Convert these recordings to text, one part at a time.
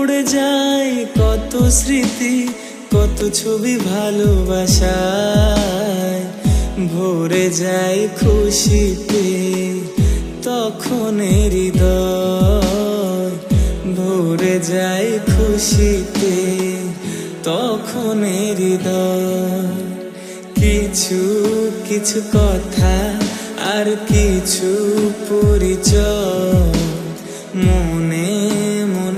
পড়ে যায় কত স্মৃতি, কত ছবি ভালোবাসায়। ভরে যায় খুশিতে তখন হৃদয়। ভরে যায় খুশিতে তখন হৃদয়। কিছু কিছু কথা আর কিছু পরিচয়।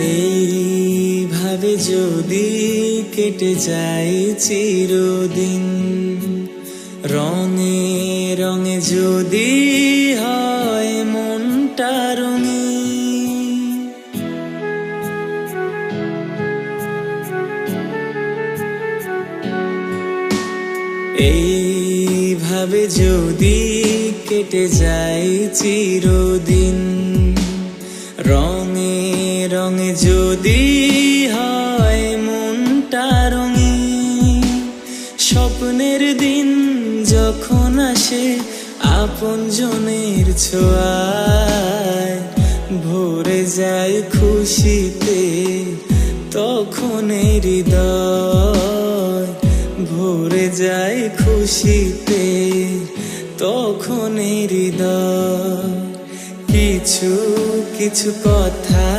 এইভাবে যদি কেটে যায় চিরদিন, রঙে রঙে যদি হয় মনটা রঙে এইভাবে যদি কেটে যায় চিরদিন, রঙে রঙে যদি হয় মনটা রঙিন স্বপ্নের দিন যখন আসে আপন জনের ছোঁয়ায়, ভরে যায় খুশিতে তখন হৃদয়, ভরে যায় খুশিতে তখন হৃদয়। কিছু কিছু কথা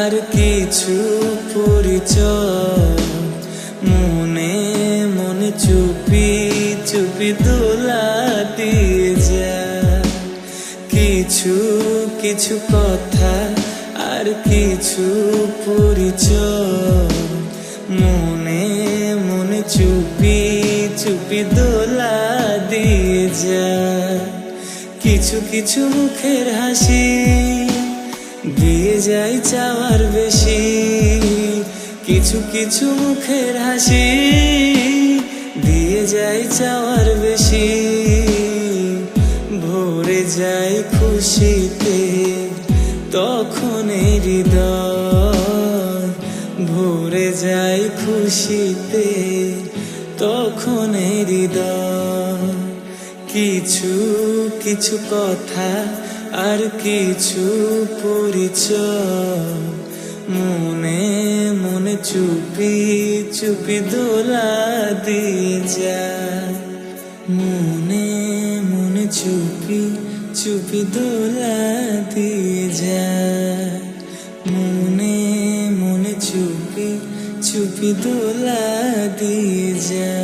আর কিছু পরিচয়। মনে মনে চুপি চুপি দোলা দিয়ে যায়। কিছু কিছু কথা আর কিছু পরিচয়। মনে মনে চুপি চুপি দোলা দিয়ে যা কিছু কিছু মুখের হাসি যায় চাওয়ার বেশি, কিছু কিছু মুখের হাসি দিয়ে যায় চাওয়ার বেশি। ভরে যায় খুশিতে, তখন হৃদয়। ভরে যায় খুশিতে, তখন হৃদয়। কিছু কিছু কথা আর কিছু পরিচয় মনে মনে চুপি চুপি দোলা দিয়ে যায়। মনে মনে চুপি চুপি দোলা দিয়ে যায়। মনে মনে চুপি চুপি দোলা দিয়ে যায়।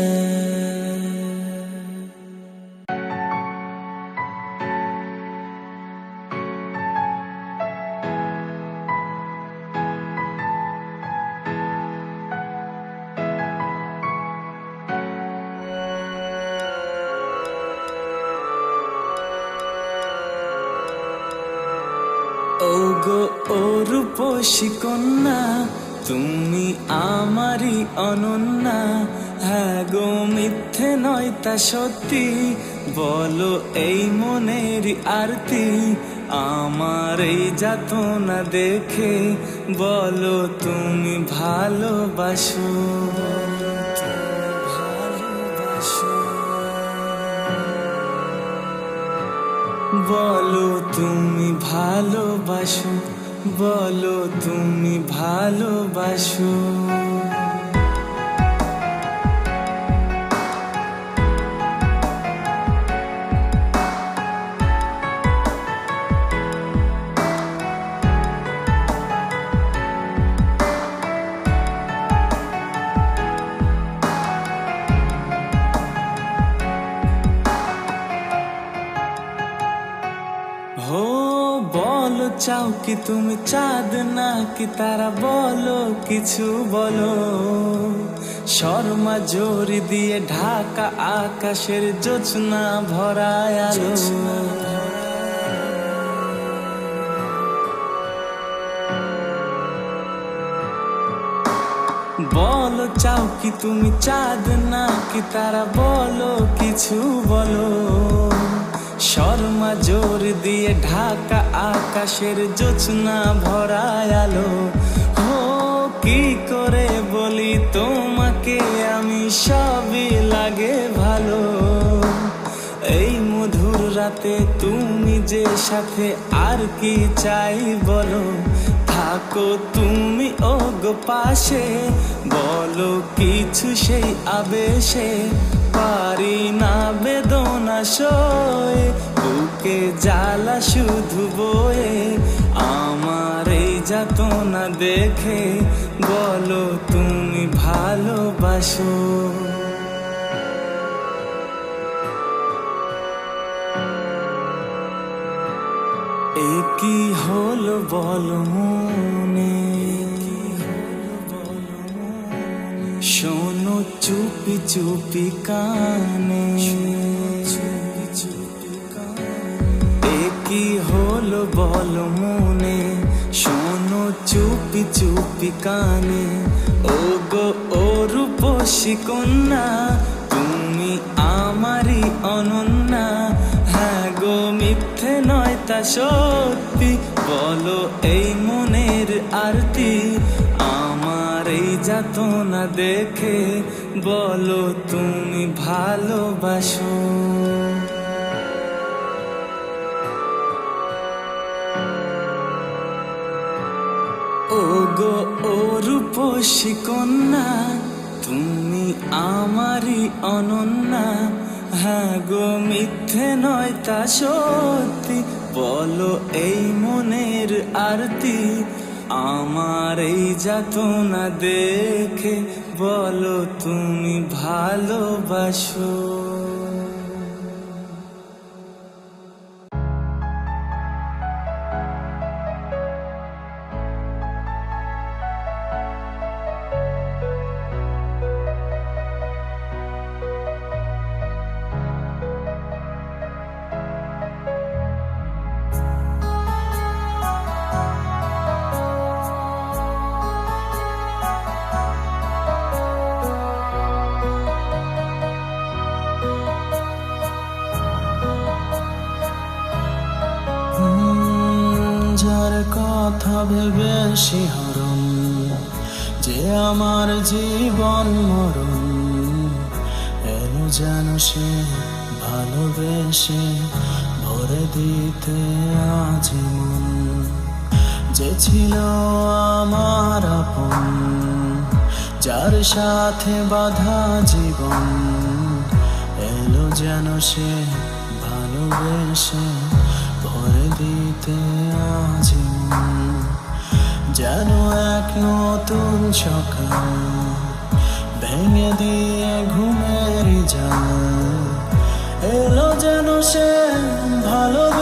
রূপসী কন্যা, তুমি আমারই অনন্যা। হ্যাঁ গো, মিথ্যে নয় তা সত্যি, বলো এই মনের আরতি, আমার এই যাতনা দেখে। বলো তুমি ভালোবাসো। বলো তুমি ভালোবাসো। বলো তুমি ভালোবাসো। কি তুমি চাঁদ না কি তারা বলো, কিছু বলো। শর্মা জোরি দিয়ে ঢাকা আকাশের জোছনা ভরায় আলো। বলো, চাও কি তুমি চাঁদ না কি তারা বলো, কিছু বলো। শর্মা জোর দিয়ে ঢাকা আকাশের জোছনা ভরায় আলো। হো কি করে বলি তোমাকে? আমি সবই লাগে ভালো। এই মধুর রাতে তুমি যে সাথে আর কি চাই বলো? থাকো তুমি ও গো পাশে, বলো কিছু সেই আবেশে। পারি না বেদনা সয়ে, বুকে জ্বালা শুধু বয়ে। আমার এই যাতনা দেখে বলো তুমি ভালোবাসো। কি হলো বল মনে? শোনো চুপি চুপি কানে। কি হলো বল মনে, শোনো চুপি চুপি কানে। ও গো ও রূপসী কন্যা, তুমি আমারই অনন্যা। হ্যাঁ গো, মিথ্যে নয় তা সত্যি, বলো এই মনের এই যাতনা দেখে বলো তুমি ভালোবাসো। ও গো ও রূপসী কন্যা, তুমি আমারই অনন্যা। হ্যাঁ গো, মিথ্যে নয় তা সত্যি, বলো এই মনের আরতি। আমার এই যাতনা দেখে বলো তুমি ভালোবাসো। শিহরণ যে আমার জীবন মরণ, এলো যেন সে ভালোবেসে ভরে দিতে আজ মন যে ছিল আমার আপন, যার সাথে বাধা জীবন, এলো যেন সে ভালোবেসে ভরে দিতে আজ। যেন এক নতুন সকাল ভেঙে দিয়ে ঘুমের যান এলো যেন সে ভালোবেসে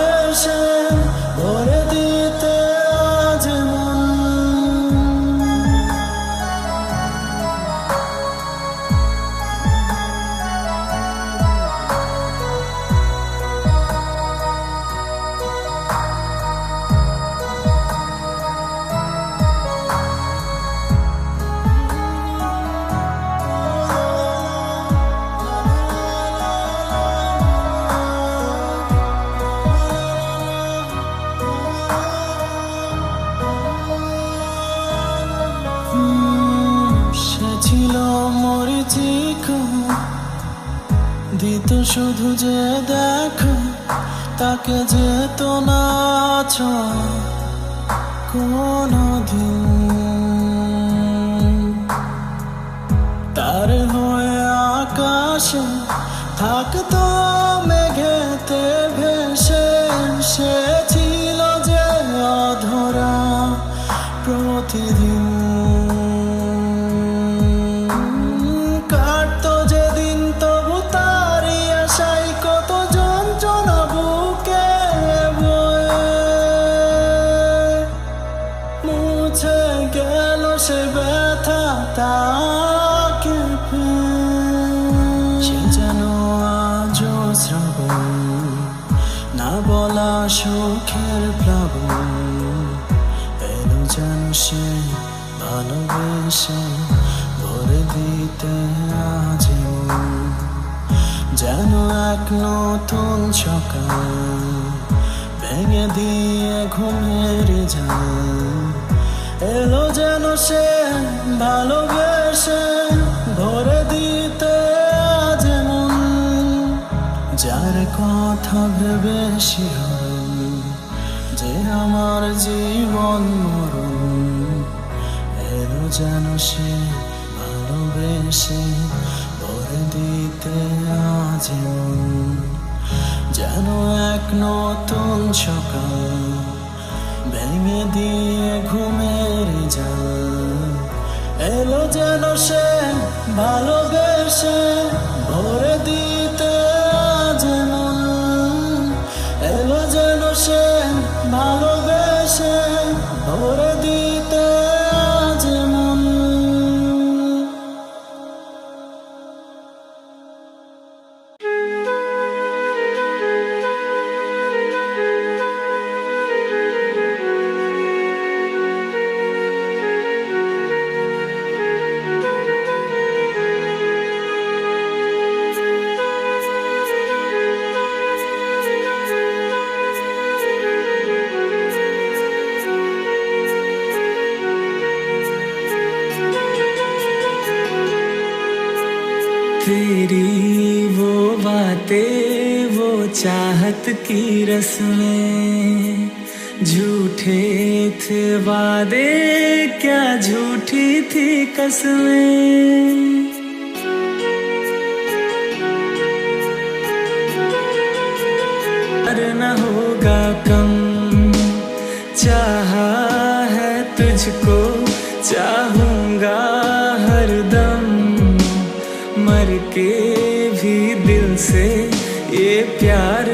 নতুন সকাল, ভেঙে দিয়ে ঘুমের যান এলো যেন সে ভালোবেসে, ভরে দিতে আজ মন যার কথা ভেবে যে আমার জীবন মরণ। এলো যেন সে ভালোবেসে দিতে আজীবন, যেন এক নতুন সকাল ভেঙে দিয়ে ঘুমের যা এলো যেন সে ভালোবেসে ভরে দিতে चाहत की रस्में, झूठे थे वादे, क्या झूठी थी कसमें? न होगा कम, चाहा है तुझको, चाहूँगा हरदम मर के भी दिल से ये प्यार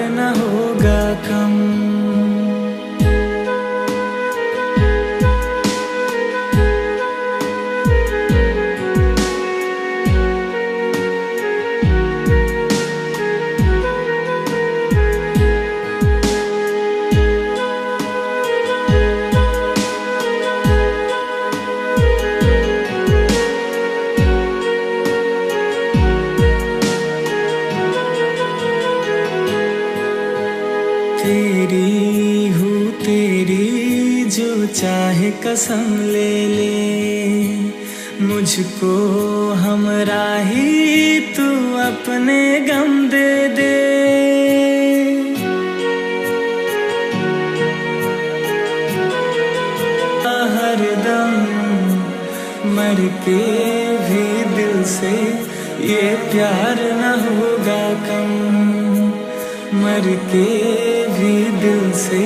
कसम ले ले। मुझको हमरा ही तू अपने गम दे दे। हरदम मर के भी दिल से ये प्यार न होगा कम। मर के भी दिल से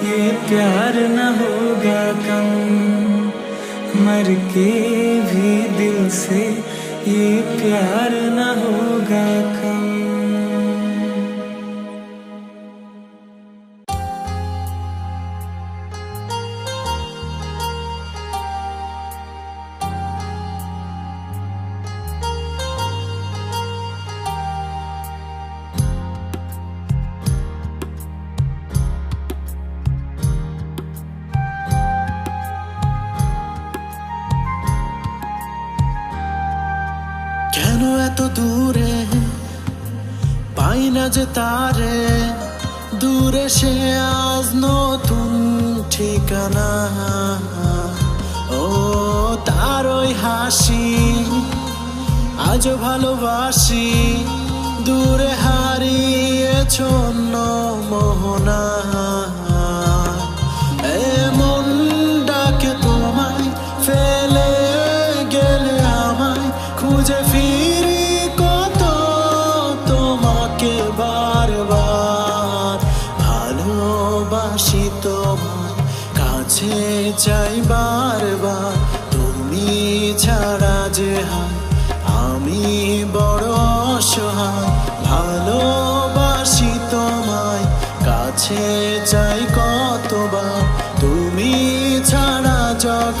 ये प्यार न होगा कम मर के भी दिल से ये प्यार न होगा যে তারে দূরে সে আজ নতুন ঠিকানা। ও তার ওই হাসি আজও ভালোবাসি, দূরে হারিয়ে ছন্ন মোহনা। এমন ডাকে তোমায় ফেলে গেলে আমায় খুঁজে ফিরি চাই বারবার, তুমি ছাড়া যে হায় আমি বড় অসহায়, ভালোবাসি তোমায়, কাছে চাই কতবার, তুমি ছাড়া জগ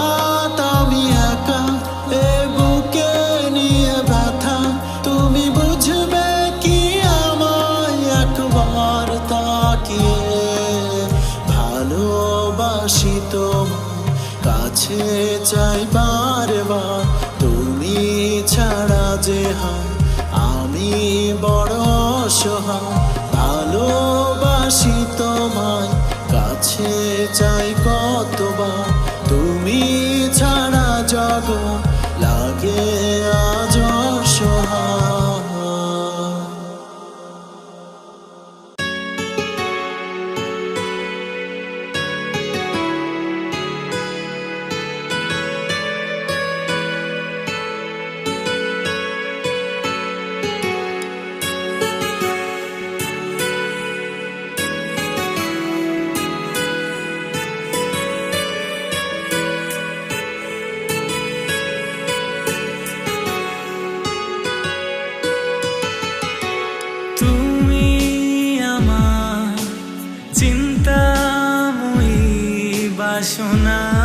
ভালোবাসি তোমায় কাছে চাই কতবার তুমি ছাড়া জগ বাসনা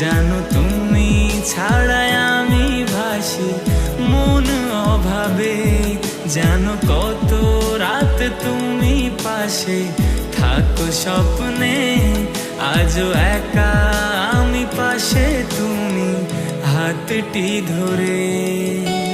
জানো তুমি ছাড়াই আমি ভাসি। মন অভাবে জানো কত রাত তুমি পাশে। থাকো স্বপ্নে, আজও একা আমি পাশে তুমি। হাতটি ধরে।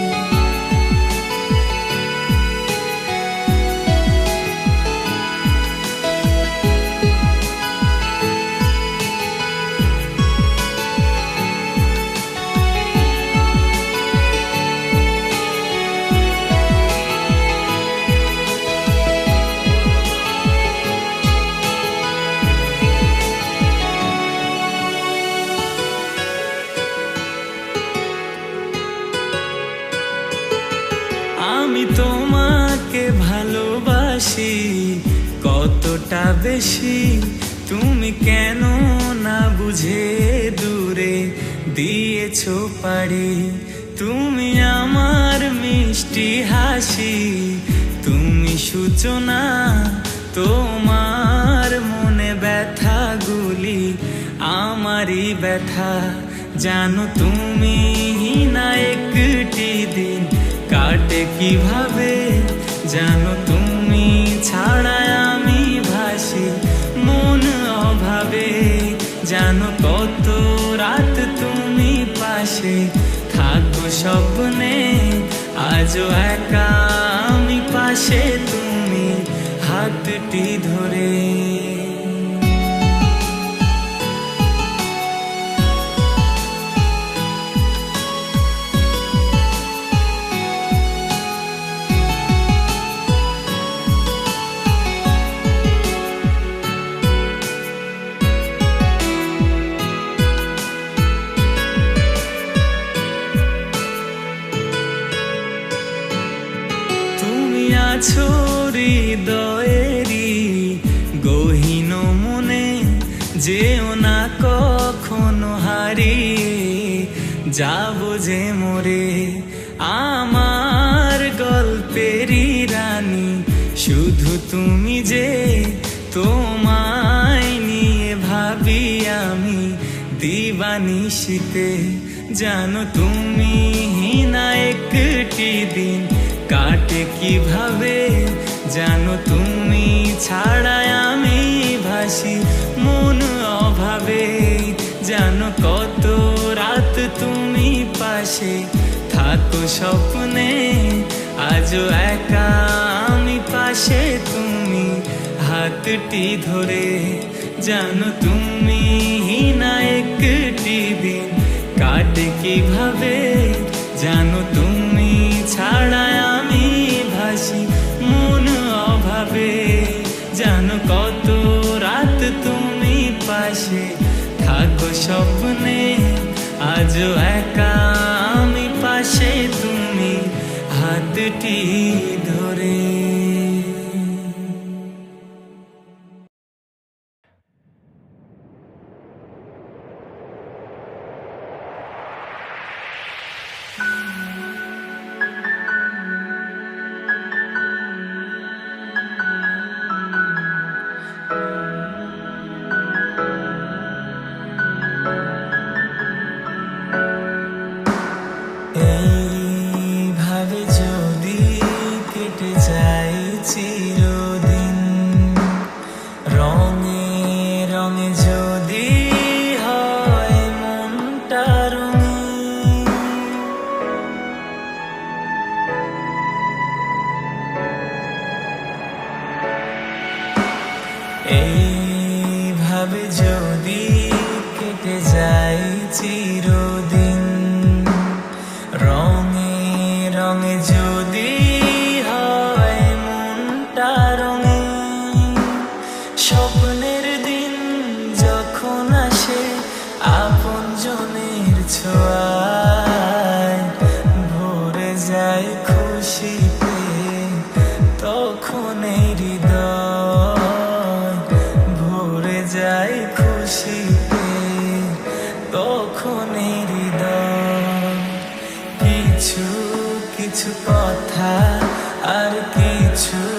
কতটা বেশি। তুমি কেন না বুঝে দূরে দিয়েছ পারি তুমি আমার মিষ্টি হাসি, তুমি সূচনা, তোমার মনে ব্যথাগুলি, আমারই ব্যথা। জানো তুমি না একটি দিন কাটে কীভাবে? জানো তুমি ছাড়া স্বপ্নে আজও একা আমি পাশে তুমি হাতটি ধরে যাব যে মোরে আমার গল্পেরই রানী। শুধু তুমি যে তোমায় নিয়ে ভাবি আমি, দিবানিশিতে জানো তুমি না একটি দিন। কাটে কীভাবে জানো তুমি, ছাড়াই আমি ভাসি মন অভাবে। জানো কত তুমি পাশে থাকো স্বপ্নে, আজও একা আমি পাশে তুমি। হাতটি ধরে জানো তুমি না একটি দিন কাটে কীভাবে জানো তুমি ছাড়া আমি ভাসি। মন অভাবে জানো কত রাত তুমি পাশে থাকো স্বপ্নে। আজও একা আমি পাশে তুমি হাতটি ধরে। যায় কথা আর কিছু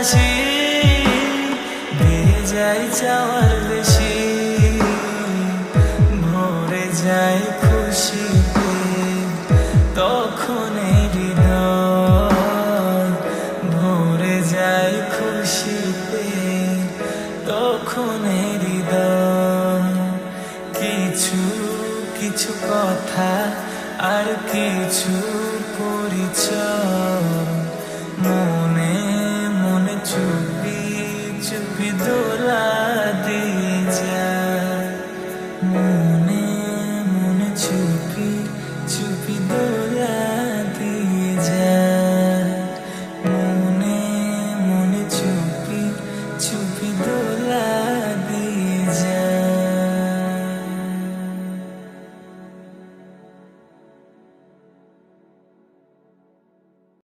হাসি দিয়ে যায় চাওয়ার বেশি, ভরে যায় খুশিতে। তখন হৃদয় ভরে যায় খুশিতে। তখন হৃদয় কিছু কিছু কথা আর কিছু